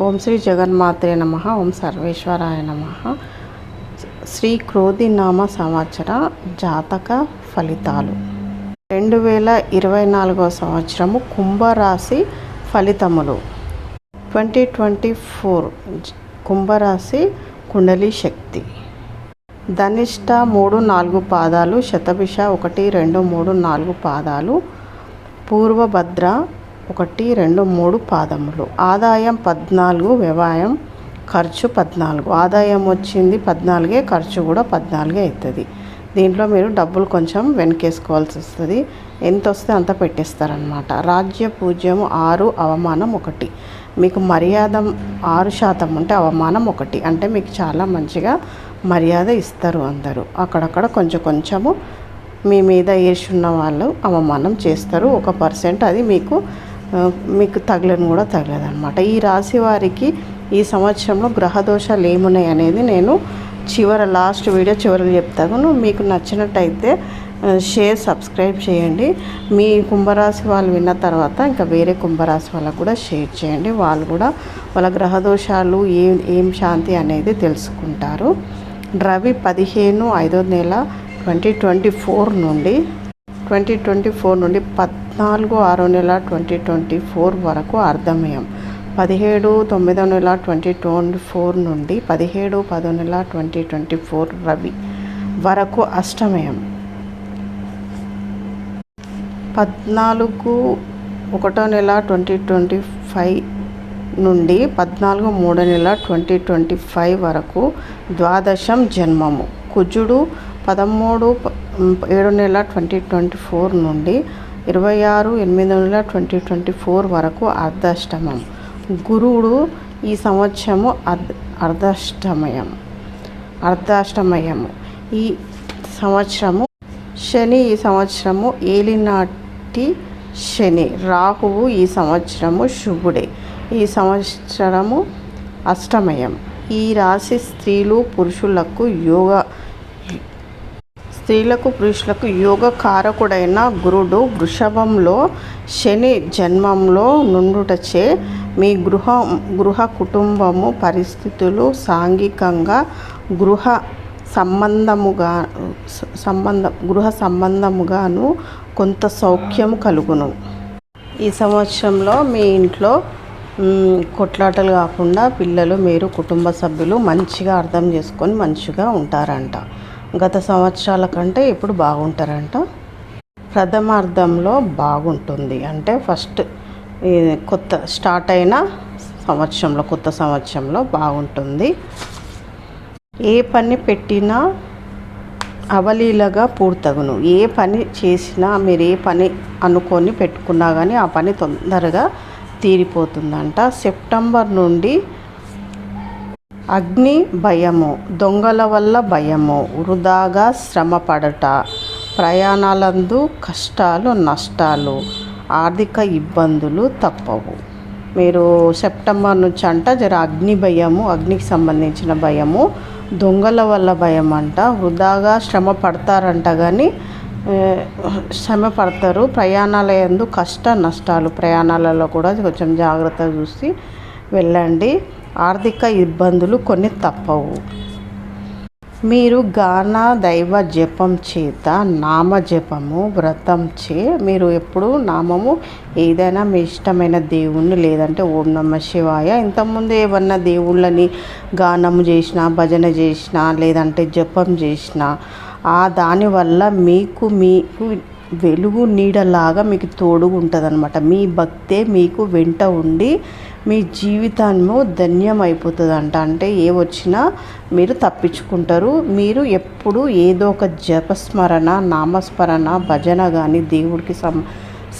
ఓం శ్రీ జగన్మాత్రే నమ ఓం సర్వేశ్వరాయ నమ. శ్రీ క్రోధినామ సంవత్సర జాతక ఫలితాలు. రెండు వేల ఇరవై నాలుగవ సంవత్సరము కుంభరాశి ఫలితములు. ట్వంటీ ట్వంటీ ఫోర్ కుంభరాశి కుండలి శక్తి. ధనిష్ట మూడు నాలుగు పాదాలు శతభిష ఒకటి రెండు మూడు నాలుగు పాదాలు పూర్వభద్ర ఒకటి రెండు మూడు పాదములు. ఆదాయం పద్నాలుగు వ్యవహాయం ఖర్చు పద్నాలుగు. ఆదాయం వచ్చింది పద్నాలుగే ఖర్చు కూడా పద్నాలుగే అవుతుంది దీంట్లో మీరు డబ్బులు కొంచెం వెనకేసుకోవాల్సి వస్తుంది. ఎంత వస్తే అంత పెట్టేస్తారనమాట రాజ్య పూజ్యము ఆరు అవమానం ఒకటి. మీకు మర్యాద ఆరు శాతం ఉంటే అవమానం ఒకటి. అంటే మీకు చాలా మంచిగా మర్యాద ఇస్తారు అందరూ. అక్కడక్కడ కొంచెం కొంచెము మీ మీద ఏసున్న వాళ్ళు అవమానం చేస్తారు. ఒక పర్సెంట్ అది మీకు మీకు తగలని కూడా తగలదనమాట ఈ రాశి వారికి ఈ సంవత్సరంలో గ్రహ దోషాలు ఏమున్నాయి అనేది నేను చివర లాస్ట్ వీడియో చివరికి చెప్తాను. మీకు నచ్చినట్టయితే షేర్ సబ్స్క్రైబ్ చేయండి. మీ కుంభరాశి వాళ్ళు విన్న తర్వాత ఇంకా వేరే కుంభరాశి వాళ్ళకు కూడా షేర్ చేయండి. వాళ్ళు కూడా వాళ్ళ గ్రహ దోషాలు ఏం ఏం శాంతి అనేది తెలుసుకుంటారు. రవి పదిహేను ఐదో నెల ట్వంటీ ట్వంటీ ఫోర్ నుండి ట్వంటీ ట్వంటీ ఫోర్ నుండి పద్నాలుగు ఆరో నెల ట్వంటీ ట్వంటీ ఫోర్ వరకు అర్ధమయం పదిహేడు తొమ్మిదో నెల ట్వంటీ ట్వంటీ ఫోర్ నుండి పదిహేడు పదో నెల ట్వంటీ ట్వంటీ ఫోర్ రవి వరకు అష్టమయం. పద్నాలుగు ఒకటో నెల ట్వంటీ ట్వంటీ ఫైవ్ నుండి పద్నాలుగు మూడో నెల ట్వంటీ ట్వంటీ ఫైవ్ వరకు ద్వాదశం జన్మము. కుజుడు పదమూడు ప- ఏడు నెల ట్వంటీ ట్వంటీ ఫోర్ నుండి ఇరవై ఆరు ఎనిమిది నెల ట్వంటీ ట్వంటీ ఫోర్ వరకు అర్ధాష్టమం. గురువుడు ఈ సంవత్సరము అర్ధ అర్ధాష్టమయం అర్ధాష్టమయము ఈ సంవత్సరము శని ఈ సంవత్సరము ఏలినాటి శని రాహువు ఈ సంవత్సరము శుభుడే. ఈ సంవత్సరము అష్టమయం. ఈ రాశి స్త్రీలు పురుషులకు యోగ స్త్రీలకు పురుషులకు యోగ కారకుడైన గురుడు వృషభంలో శని జన్మంలో నుండుటచే మీ గృహ గృహ కుటుంబము పరిస్థితులు సాంఘికంగా గృహ సంబంధముగా సంబంధ గృహ సంబంధముగాను కొంత సౌఖ్యం కలుగును. ఈ సంవత్సరంలో మీ ఇంట్లో కొట్లాటలు కాకుండా పిల్లలు మీరు కుటుంబ సభ్యులు మంచిగా అర్థం చేసుకొని మంచిగా ఉంటారంట. గత సంవత్సరాల కంటే ఇప్పుడు బాగుంటారంట. ప్రథమార్థంలో బాగుంటుంది. అంటే ఫస్ట్ కొత్త స్టార్ట్ అయిన సంవత్సరంలో కొత్త సంవత్సరంలో బాగుంటుంది. ఏ పని పెట్టినా అవలీలగా పూర్తగును. ఏ పని చేసినా మీరు ఏ పని అనుకొని పెట్టుకున్నా కానీ ఆ పని తొందరగా తీరిపోతుందంట. సెప్టెంబర్ నుండి అగ్ని భయము దొంగల వల్ల భయము వృధాగా శ్రమ పడట ప్రయాణాలందు కష్టాలు నష్టాలు ఆర్థిక ఇబ్బందులు తప్పవు. మీరు సెప్టెంబర్ నుంచి అంట జర అగ్ని భయము అగ్నికి సంబంధించిన భయము దొంగల వల్ల భయం అంట వృధాగా శ్రమ పడతారంట కానీ శ్రమ పడతారు ప్రయాణాలయందు కష్ట నష్టాలు ప్రయాణాలలో కూడా కొంచెం జాగ్రత్తగా చూసి వెళ్ళండి. ఆర్థిక ఇబ్బందులు కొన్ని తప్పవు. మీరు గాన దైవ జపం చేత నామ జపము వ్రతం చే మీరు ఎప్పుడు నామము ఏదైనా మీ ఇష్టమైన దేవుణ్ణి లేదంటే ఓం నమ శివాయ. ఇంతకుముందు ఏమన్నా దేవుళ్ళని గానము చేసినా భజన చేసినా లేదంటే జపం చేసినా ఆ దానివల్ల మీకు మీకు వెలుగు నీడలాగా మీకు తోడుగా ఉంటుంది అనమాట మీ భక్తే మీకు వెంట ఉండి మీ జీవితాన్ని ధన్యం అయిపోతుంది అంట అంటే ఏ వచ్చినా మీరు తప్పించుకుంటారు. మీరు ఎప్పుడు ఏదో ఒక జపస్మరణ నామస్మరణ భజన కానీ దేవుడికి సం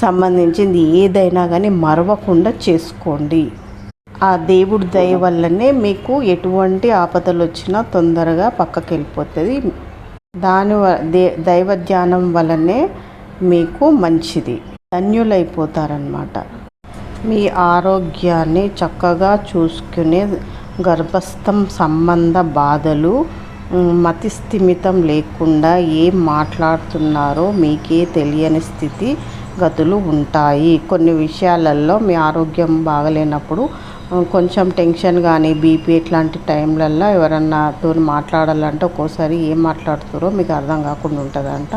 సంబంధించింది ఏదైనా కానీ మరవకుండా చేసుకోండి. ఆ దేవుడి దయ వల్లనే మీకు ఎటువంటి ఆపదలు వచ్చినా తొందరగా పక్కకి వెళ్ళిపోతుంది దాని దే దైవ ధ్యానం వలనే మీకు మంచిది. ధన్యులైపోతారనమాట మీ ఆరోగ్యాన్ని చక్కగా చూసుకునే గర్భస్థం సంబంధ బాధలు మతిస్థిమితం లేకుండా ఏం మాట్లాడుతున్నారో మీకే తెలియని స్థితి గతులు ఉంటాయి. కొన్ని విషయాలలో మీ ఆరోగ్యం బాగలేనప్పుడు కొంచెం టెన్షన్ కానీ బీపీ ఇట్లాంటి టైంలల్లో ఎవరన్నాతో మాట్లాడాలంటే ఒక్కోసారి ఏం మాట్లాడుతారో మీకు అర్థం కాకుండా ఉంటుందంట.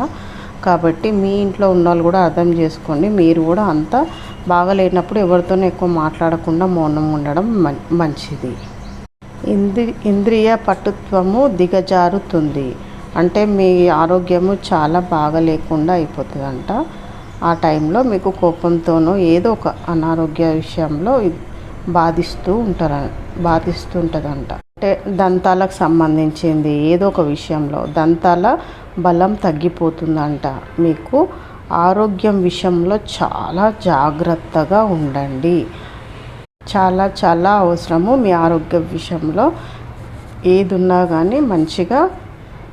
కాబట్టి మీ ఇంట్లో ఉన్న వాళ్ళు కూడా అర్థం చేసుకోండి. మీరు కూడా అంత బాగలేనప్పుడు ఎవరితోనూ ఎక్కువ మాట్లాడకుండా మౌనం ఉండడం మంచిది. ఇంద్రి ఇంద్రియ పటుత్వము దిగజారుతుంది. అంటే మీ ఆరోగ్యము చాలా బాగా లేకుండా అయిపోతుందంట. ఆ టైంలో మీకు కోపంతోనో ఏదో ఒక అనారోగ్య విషయంలో బాధిస్తూ ఉంటారు బాధిస్తుంటుందంట అంటే దంతాలకు సంబంధించింది ఏదో ఒక విషయంలో. దంతాల బలం తగ్గిపోతుందంట. మీకు ఆరోగ్యం విషయంలో చాలా జాగ్రత్తగా ఉండండి. చాలా చాలా అవసరము మీ ఆరోగ్య విషయంలో. ఏదున్నా కానీ మంచిగా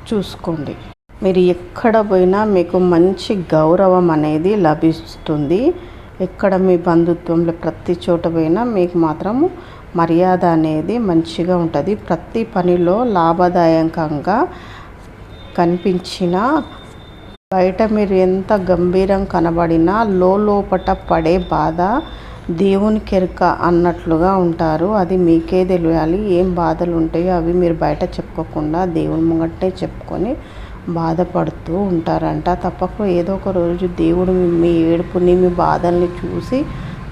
చూసుకోండి. మీరు ఎక్కడ పోయినా మీకు మంచి గౌరవం అనేది లభిస్తుంది. ఎక్కడ మీ బంధుత్వంలో ప్రతి చోట పోయినా మీకు మాత్రము మర్యాద అనేది మంచిగా ఉంటుంది. ప్రతి పనిలో లాభదాయకంగా కనిపించిన బయట మీరు ఎంత గంభీరం కనబడినా లోపట పడే బాధ దేవుని కెరక అన్నట్లుగా ఉంటారు. అది మీకే తెలియాలి. ఏం బాధలు ఉంటాయో అవి మీరు బయట చెప్పుకోకుండా దేవుని ముంగట్టే చెప్పుకొని బాధపడుతూ ఉంటారంట. తప్పకుండా ఏదో ఒక రోజు దేవుడు మీ ఏడుపుని మీ బాధల్ని చూసి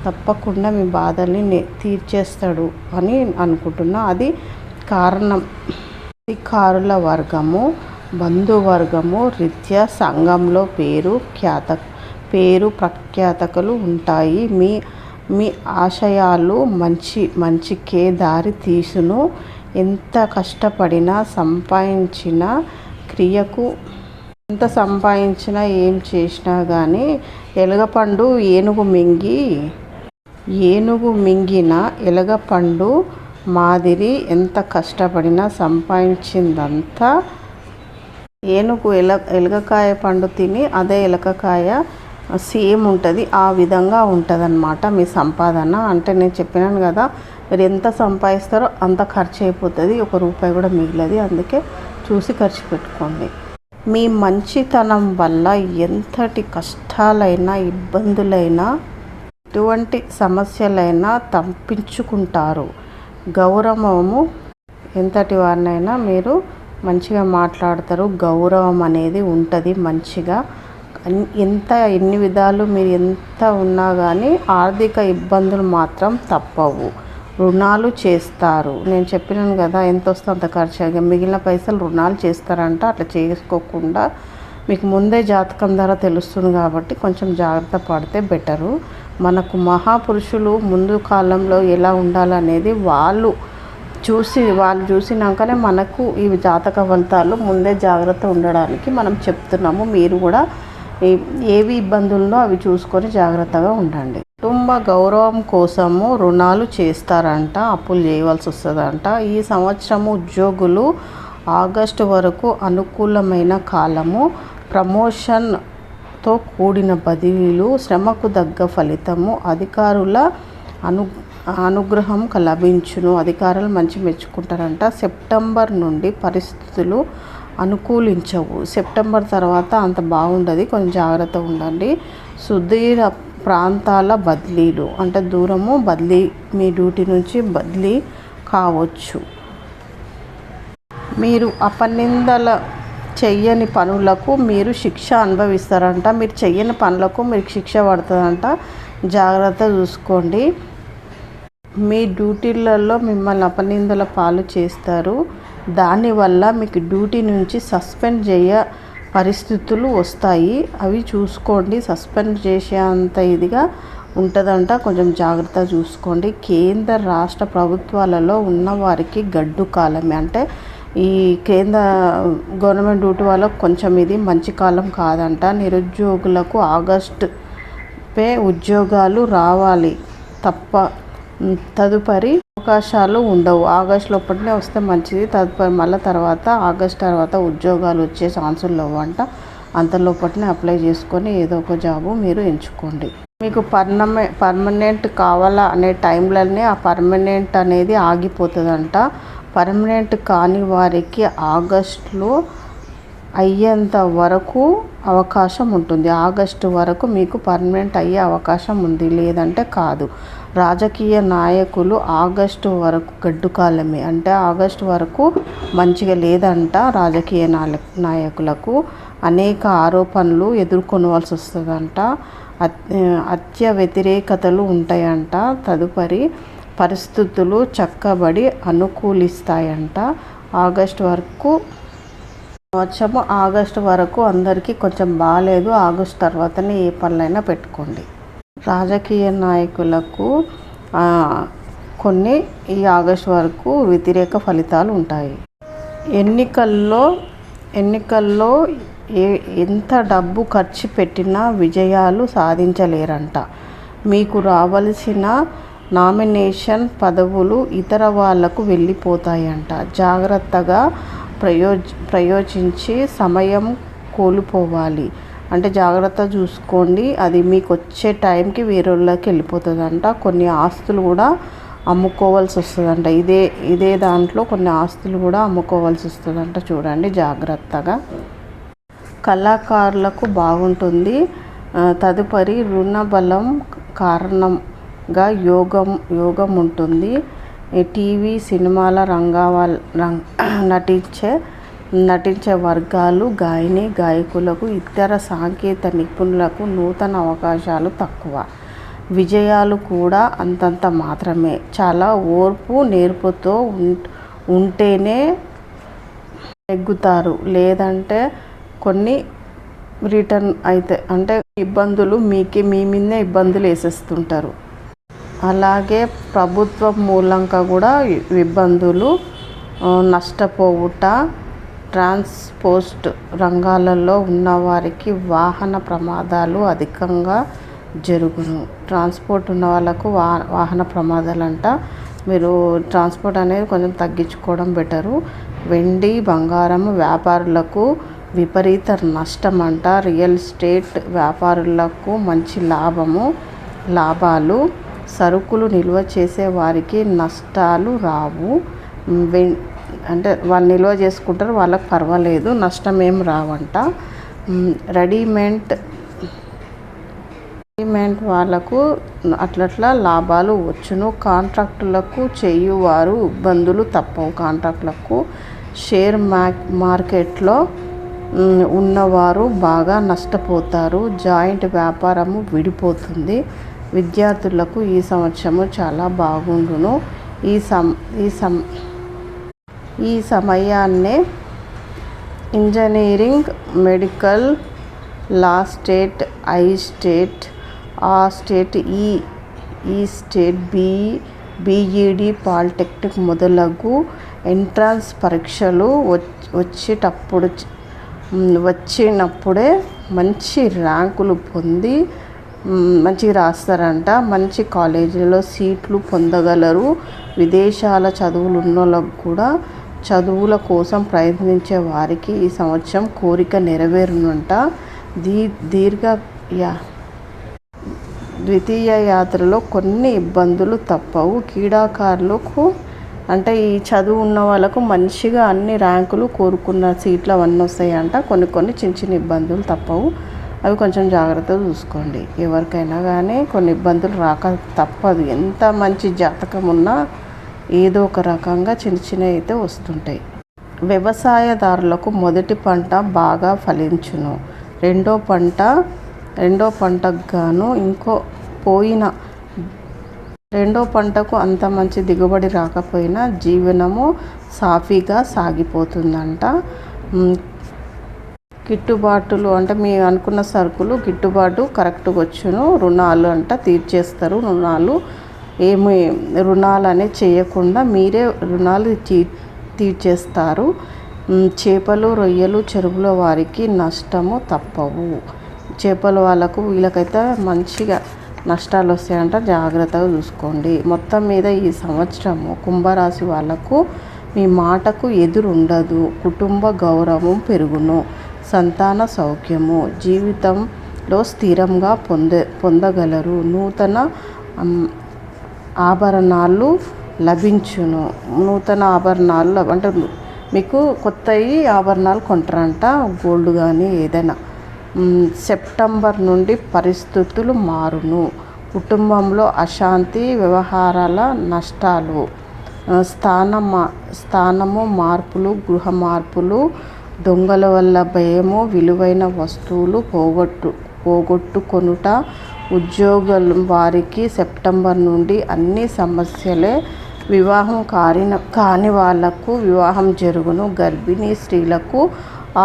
తప్పకుండా మీ బాధల్ని తీర్చేస్తాడు అని అనుకుంటున్నా. అది కారణం. కారుల వర్గము. బంధువర్గము రీత్యా సంఘంలో పేరు ఖ్యాత పేరు ప్రఖ్యాతకలు ఉంటాయి. మీ మీ ఆశయాలు మంచి మంచికే దారి తీసును. ఎంత కష్టపడినా సంపాదించిన క్రియకు ఎంత సంపాదించినా ఏం చేసినా కానీ ఎలగపండు ఏనుగు మింగి ఏనుగు మింగిన ఎలగపండు మాదిరి ఎంత కష్టపడినా సంపాదించిందంతా ఏనుగు ఎల ఎలగకాయ పండు తిని అదే ఎలకకాయ సేమ్ ఉంటుంది. ఆ విధంగా ఉంటుంది అన్నమాట మీ సంపాదన. అంటే నేను చెప్పినాను కదా మీరు ఎంత సంపాదిస్తారో అంత ఖర్చు అయిపోతుంది ఒక రూపాయి కూడా మిగిలది. అందుకే చూసి ఖర్చు పెట్టుకోండి. మీ మంచితనం వల్ల ఎంతటి కష్టాలైనా ఇబ్బందులైనా ఎటువంటి సమస్యలైనా తప్పించుకుంటారు. గౌరవము ఎంతటి వారినైనా మీరు మంచిగా మాట్లాడతారు. గౌరవం అనేది ఉంటుంది మంచిగా. ఎంత ఎన్ని విధాలు మీరు ఎంత ఉన్నా కానీ ఆర్థిక ఇబ్బందులు మాత్రం తప్పవు. రుణాలు చేస్తారు. నేను చెప్పినాను కదా ఎంత వస్తే అంత ఖర్చు మిగిలిన పైసలు రుణాలు చేస్తారంట. అట్లా చేసుకోకుండా మీకు ముందే జాతకం ద్వారా తెలుస్తుంది కాబట్టి కొంచెం జాగ్రత్త పడితే బెటరు. మనకు మహాపురుషులు ముందు కాలంలో ఎలా ఉండాలనేది వాళ్ళు చూసి వాళ్ళు చూసినాకనే మనకు ఈ జాతక ఫలితాలు ముందే జాగ్రత్త ఉండడానికి మనం చెప్తున్నాము. మీరు కూడా ఏవి ఇబ్బందుల్లో అవి చూసుకొని జాగ్రత్తగా ఉండండి. కుటుంబ గౌరవం కోసము రుణాలు చేస్తారంట అప్పులు చేయవలసి వస్తుందంట. ఈ సంవత్సరము ఉద్యోగులు ఆగస్టు వరకు అనుకూలమైన కాలము. ప్రమోషన్తో కూడిన బదిలీలు శ్రమకు తగ్గ ఫలితము. అధికారుల అను అనుగ్రహం లభించును అధికారులు మంచి మెచ్చుకుంటారంట. సెప్టెంబర్ నుండి పరిస్థితులు అనుకూలించవు. సెప్టెంబర్ తర్వాత అంత బాగుండదు. కొంచెం జాగ్రత్త ఉండండి. సుదీర ప్రాంతాల బదిలీలు అంటే దూరము బదిలీ మీ డ్యూటీ నుంచి బదిలీ కావచ్చు. మీరు అపనిందల చెయ్యని పనులకు మీరు శిక్ష అనుభవిస్తారంట. మీరు చెయ్యని పనులకు మీరు శిక్ష పడుతుందంట జాగ్రత్త చూసుకోండి. మీ డ్యూటీలలో మిమ్మల్ని అపనిందల పాలు చేస్తారు. దానివల్ల మీకు డ్యూటీ నుంచి సస్పెండ్ చేయ పరిస్థితులు వస్తాయి. అవి చూసుకోండి. సస్పెండ్ చేసే అంత ఇదిగా ఉంటుందంట. కొంచెం జాగ్రత్త చూసుకోండి. కేంద్ర రాష్ట్ర ప్రభుత్వాలలో ఉన్నవారికి గడ్డు కాలమే. అంటే ఈ కేంద్ర గవర్నమెంట్ డ్యూటీ వాళ్ళకు కొంచెం ఇది మంచి కాలం కాదంట. నిరుద్యోగులకు ఆగస్టు పే ఉద్యోగాలు రావాలి తప్ప తదుపరి అవకాశాలు ఉండవు. ఆగస్ట్ లోపలనే వస్తే మంచిది. తదుపరి మళ్ళీ తర్వాత ఆగస్ట్ తర్వాత ఉద్యోగాలు వచ్చే ఛాన్సులు లేవంట. అంత లోపలనే అప్లై చేసుకొని ఏదో ఒక జాబు మీరు ఎంచుకోండి. మీకు పర్నమె పర్మనెంట్ కావాలా అనే టైంలోనే ఆ పర్మనెంట్ అనేది ఆగిపోతుందంట. పర్మనెంట్ కాని వారికి ఆగస్టులో అయ్యేంత వరకు అవకాశం ఉంటుంది. ఆగస్టు వరకు మీకు పర్మనెంట్ అయ్యే అవకాశం ఉంది. లేదంటే కాదు. రాజకీయ నాయకులు ఆగస్టు వరకు గడ్డుకాలమే అంటే ఆగస్టు వరకు మంచిగా లేదంట రాజకీయ నాయకులకు. అనేక ఆరోపణలు ఎదుర్కొనవలసి వస్తుందంట. అత్య వ్యతిరేకతలు ఉంటాయంట. తదుపరి పరిస్థితులు చక్కబడి అనుకూలిస్తాయంట. ఆగస్ట్ వరకు సంవత్సరం ఆగస్టు వరకు అందరికీ కొంచెం బాగాలేదు ఆగస్ట్ తర్వాతనే ఏ పనులైనా పెట్టుకోండి. రాజకీయ నాయకులకు కొన్ని ఈ ఆగస్ట్ వరకు వ్యతిరేక ఫలితాలు ఉంటాయి. ఎన్నికల్లో ఎన్నికల్లో ఏ ఎంత డబ్బు ఖర్చు పెట్టినా విజయాలు సాధించలేరంట. మీకు రావలసిన నామినేషన్ పదవులు ఇతర వాళ్ళకు వెళ్ళిపోతాయంట. జాగ్రత్తగా ప్రయోజ ప్రయోజించి సమయం కోల్పోవాలి. అంటే జాగ్రత్త చూసుకోండి. అది మీకు వచ్చే టైంకి వేరేళ్ళకి వెళ్ళిపోతుందంట. కొన్ని ఆస్తులు కూడా అమ్ముకోవాల్సి వస్తుందంట. ఇదే ఇదే దాంట్లో కొన్ని ఆస్తులు కూడా అమ్ముకోవాల్సి వస్తుందంట. చూడండి జాగ్రత్తగా. కళాకారులకు బాగుంటుంది. తదుపరి రుణబలం కారణంగా యోగం యోగం ఉంటుంది. టీవీ సినిమాల రంగాల నటించే నటించే వర్గాలు గాయని గాయకులకు ఇతర సాంకేతిక నిపుణులకు నూతన అవకాశాలు తక్కువ. విజయాలు కూడా అంతంత మాత్రమే. చాలా ఓర్పు నేర్పుతో ఉంటేనే నెగ్గుతారు. లేదంటే కొన్ని రిటర్న్ అయితే అంటే ఇబ్బందులు మీకే మీ మీదే ఇబ్బందులు వేసేస్తుంటారు. అలాగే ప్రభుత్వం మూలంగా కూడా ఇబ్బందులు నష్టపోవుట ట్రాన్స్పోర్ట్ రంగాలలో ఉన్నవారికి వాహన ప్రమాదాలు అధికంగా జరుగును. ట్రాన్స్పోర్ట్ ఉన్న వాళ్ళకు వా వాహన ప్రమాదాలు అంట మీరు ట్రాన్స్పోర్ట్ అనేది కొంచెం తగ్గించుకోవడం బెటరు. వెండి బంగారం వ్యాపారులకు విపరీత నష్టం అంట రియల్ ఎస్టేట్ వ్యాపారులకు మంచి లాభము లాభాలు. సరుకులు నిల్వ చేసే వారికి నష్టాలు రావు. అంటే వాళ్ళు నిల్వ చేసుకుంటారు వాళ్ళకి పర్వాలేదు నష్టం ఏం రావంట. రెడీమేడ్ రెడీమేడ్ వాళ్ళకు అట్లట్లా లాభాలు వచ్చును. కాంట్రాక్టులకు చేయువారు ఇబ్బందులు తప్పవు. కాంట్రాక్టులకు షేర్ మా మార్కెట్లో ఉన్నవారు బాగా నష్టపోతారు. జాయింట్ వ్యాపారము విడిపోతుంది. విద్యార్థులకు ఈ సంవత్సరము చాలా బాగుండును. ఈ సం ఈ సం ఈ సమయాన్నే engineering medical law state I state ఆ state E E state B BEd polytechnic మొదలగు ఎంట్రన్స్ పరీక్షలు వచ్చేటప్పుడు వచ్చినప్పుడే మంచి ర్యాంకులు పొంది మంచిగా రాస్తారంట. మంచి కాలేజీలో సీట్లు పొందగలరు. విదేశాల చదువులు ఉన్న వాళ్ళకు కూడా చదువుల కోసం ప్రయత్నించే వారికి ఈ సంవత్సరం కోరిక నెరవేరునంట. దీ దీర్ఘ యా ద్వితీయ యాత్రలో కొన్ని ఇబ్బందులు తప్పవు. క్రీడాకారులకు అంటే ఈ చదువు ఉన్న వాళ్ళకు మంచిగా అన్ని ర్యాంకులు కోరుకున్న సీట్లు అవన్నీ వస్తాయంట. కొన్ని కొన్ని చిన్న చిన్న ఇబ్బందులు తప్పవు. అవి కొంచెం జాగ్రత్తగా చూసుకోండి. ఎవరికైనా కానీ కొన్ని ఇబ్బందులు రాక తప్పదు. ఎంత మంచి జాతకం ఉన్నా ఏదో ఒక రకంగా చిన్న చిన్నవి అయితే వస్తుంటాయి. వ్యవసాయదారులకు మొదటి పంట బాగా ఫలించును. రెండో పంట రెండో పంటకు గాను ఇంకో పోయిన రెండో పంటకు అంత మంచి దిగుబడి రాకపోయినా జీవనము సాఫీగా సాగిపోతుందంట. గిట్టుబాటులు అంటే మీ అనుకున్న సరుకులు గిట్టుబాటు కరెక్ట్గా వచ్చును రుణాలు అంట తీర్చేస్తారు. రుణాలు ఏమి రుణాలు అనేది చేయకుండా మీరే రుణాలు తీ తీర్చేస్తారు. చేపలు రొయ్యలు చెరువుల వారికి నష్టము తప్పవు. చేపల వాళ్ళకు వీళ్ళకైతే మంచిగా నష్టాలు వస్తాయంట జాగ్రత్తగా చూసుకోండి. మొత్తం మీద ఈ సంవత్సరము కుంభరాశి వాళ్ళకు మీ మాటకు ఎదురుండదు. కుటుంబ గౌరవం పెరుగును. సంతాన సౌఖ్యము జీవితంలో స్థిరంగా పొందే పొందగలరు. నూతన ఆభరణాలు లభించును. నూతన ఆభరణాలు అంటే మీకు కొత్తవి ఆభరణాలు కొంటారంట గోల్డ్ కానీ ఏదైనా. సెప్టెంబర్ నుండి పరిస్థితులు మారును. కుటుంబంలో అశాంతి వ్యవహారాల నష్టాలు స్థానమా స్థానము మార్పులు గృహ మార్పులు దొంగల వల్ల భయము విలువైన వస్తువులు పోగొట్టు పోగొట్టుకొనుట ఉద్యోగులు వారికి సెప్టెంబర్ నుండి అన్ని సమస్యలే వివాహం కారిన కాని వాళ్ళకు వివాహం జరుగును. గర్భిణీ స్త్రీలకు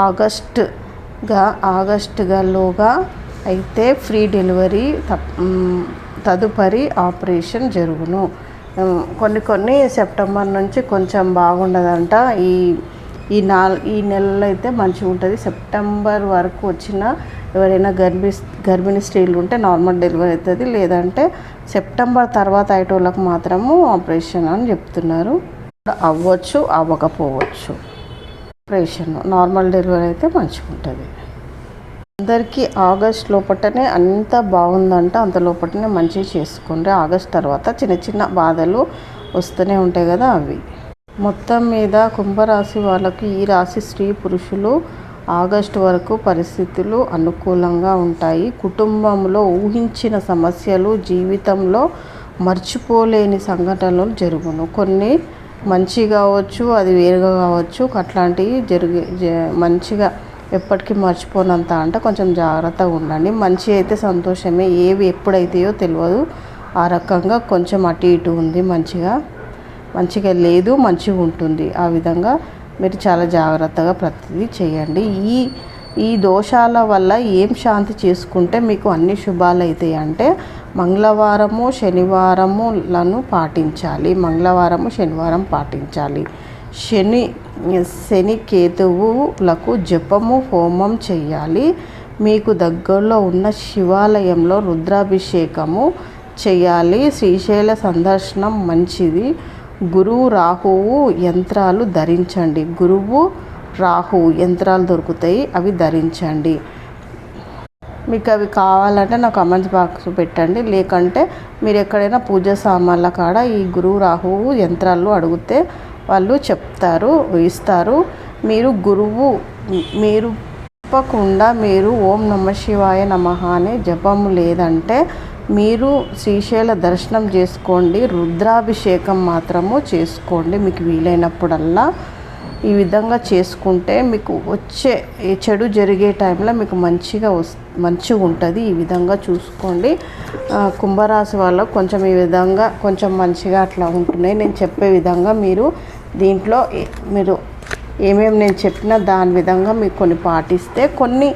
ఆగస్టుగా ఆగస్టుగాలోగా అయితే ఫ్రీ డెలివరీ తదుపరి ఆపరేషన్ జరుగును. కొన్ని కొన్ని సెప్టెంబర్ నుంచి కొంచెం బాగుండదంట. ఈ ఈ నాల్ ఈ నెలలో అయితే మంచిగా ఉంటుంది సెప్టెంబర్ వరకు వచ్చిన ఎవరైనా గర్భి గర్భిణీ స్త్రీలు ఉంటే నార్మల్ డెలివరీ అవుతుంది లేదంటే సెప్టెంబర్ తర్వాత అయ్యేటోళ్ళకి మాత్రము ఆపరేషన్ అని చెప్తున్నారు. అవ్వచ్చు అవ్వకపోవచ్చు. ఆపరేషన్ నార్మల్ డెలివరీ అయితే మంచిగా ఉంటుంది అందరికీ ఆగస్ట్ లోపటనే అంత బాగుందంట అంత లోపటనే మంచిగా చేసుకోండి ఆగస్ట్ తర్వాత చిన్న చిన్న బాధలు వస్తూనే ఉంటాయి కదా అవి. మొత్తం మీద కుంభరాశి వాళ్ళకి ఈ రాశి స్త్రీ పురుషులు ఆగస్టు వరకు పరిస్థితులు అనుకూలంగా ఉంటాయి. కుటుంబంలో ఊహించిన సమస్యలు జీవితంలో మర్చిపోలేని సంఘటనలు జరుగును. కొన్ని మంచి కావచ్చు అది వేరుగా కావచ్చు అట్లాంటివి జరిగే మంచిగా ఎప్పటికీ మర్చిపోనంత అంటే కొంచెం జాగ్రత్తగా ఉండండి. మంచి అయితే సంతోషమే ఏవి ఎప్పుడైతాయో తెలియదు ఆ రకంగా కొంచెం అటు ఇటు ఉంది మంచిగా. మంచిగా లేదు మంచిగా ఉంటుంది. ఆ విధంగా మీరు చాలా జాగ్రత్తగా ప్రతిదీ చేయండి. ఈ ఈ దోషాల వల్ల ఏం శాంతి చేసుకుంటే మీకు అన్ని శుభాలు అవుతాయి అంటే మంగళవారము శనివారములను పాటించాలి. మంగళవారము శనివారం పాటించాలి. శని శని కేతువులకు జపము హోమం చేయాలి. మీకు దగ్గరలో ఉన్న శివాలయంలో రుద్రాభిషేకము చేయాలి. శ్రీశైల సందర్శనం మంచిది. గురువు రాహువు యంత్రాలు ధరించండి. గురువు రాహువు యంత్రాలు దొరుకుతాయి అవి ధరించండి. మీకు అవి కావాలంటే నాకు కమెంట్స్ బాక్స్ పెట్టండి. లేకంటే మీరు ఎక్కడైనా పూజ సామాన్ల కాడ ఈ గురువు రాహువు యంత్రాలు అడిగితే వాళ్ళు చెప్తారు ఇస్తారు మీరు గురువు మీరు తప్పకుండా మీరు ఓం నమ శివాయ నమ అనే జపము లేదంటే మీరు శ్రీశైల దర్శనం చేసుకోండి రుద్రాభిషేకం మాత్రము చేసుకోండి మీకు వీలైనప్పుడల్లా. ఈ విధంగా చేసుకుంటే మీకు వచ్చే చెడు జరిగే టైంలో మీకు మంచిగా వస్ మంచిగా ఉంటుంది. ఈ విధంగా చూసుకోండి. కుంభరాశి వాళ్ళకు కొంచెం ఈ విధంగా కొంచెం మంచిగా అట్లా ఉంటున్నాయి. నేను చెప్పే విధంగా మీరు దీంట్లో మీరు ఏమేమి నేను చెప్పిన దాని విధంగా మీకు కొన్ని పాటిస్తే కొన్ని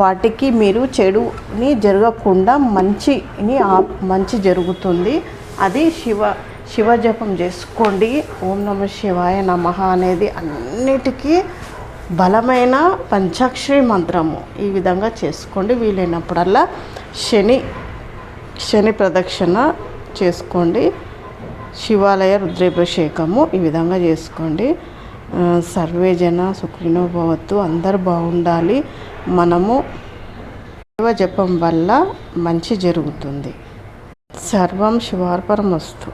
వాటికి మీరు చెడుని జరగకుండా మంచిని మంచి జరుగుతుంది. అది శివ శివ జపం చేసుకోండి. ఓం నమ శివాయ నమ అనేది అన్నిటికీ బలమైన పంచాక్షరి మంత్రము. ఈ విధంగా చేసుకోండి. వీలైనప్పుడల్లా శని శని ప్రదక్షిణ చేసుకోండి. శివాలయ రుద్రాభిషేకము ఈ విధంగా చేసుకోండి. సర్వే జన సుఖినో భవత్తు అందరు బాగుండాలి. మనము శివ జపం వల్ల మంచి జరుగుతుంది. సర్వం శివార్పణమస్తు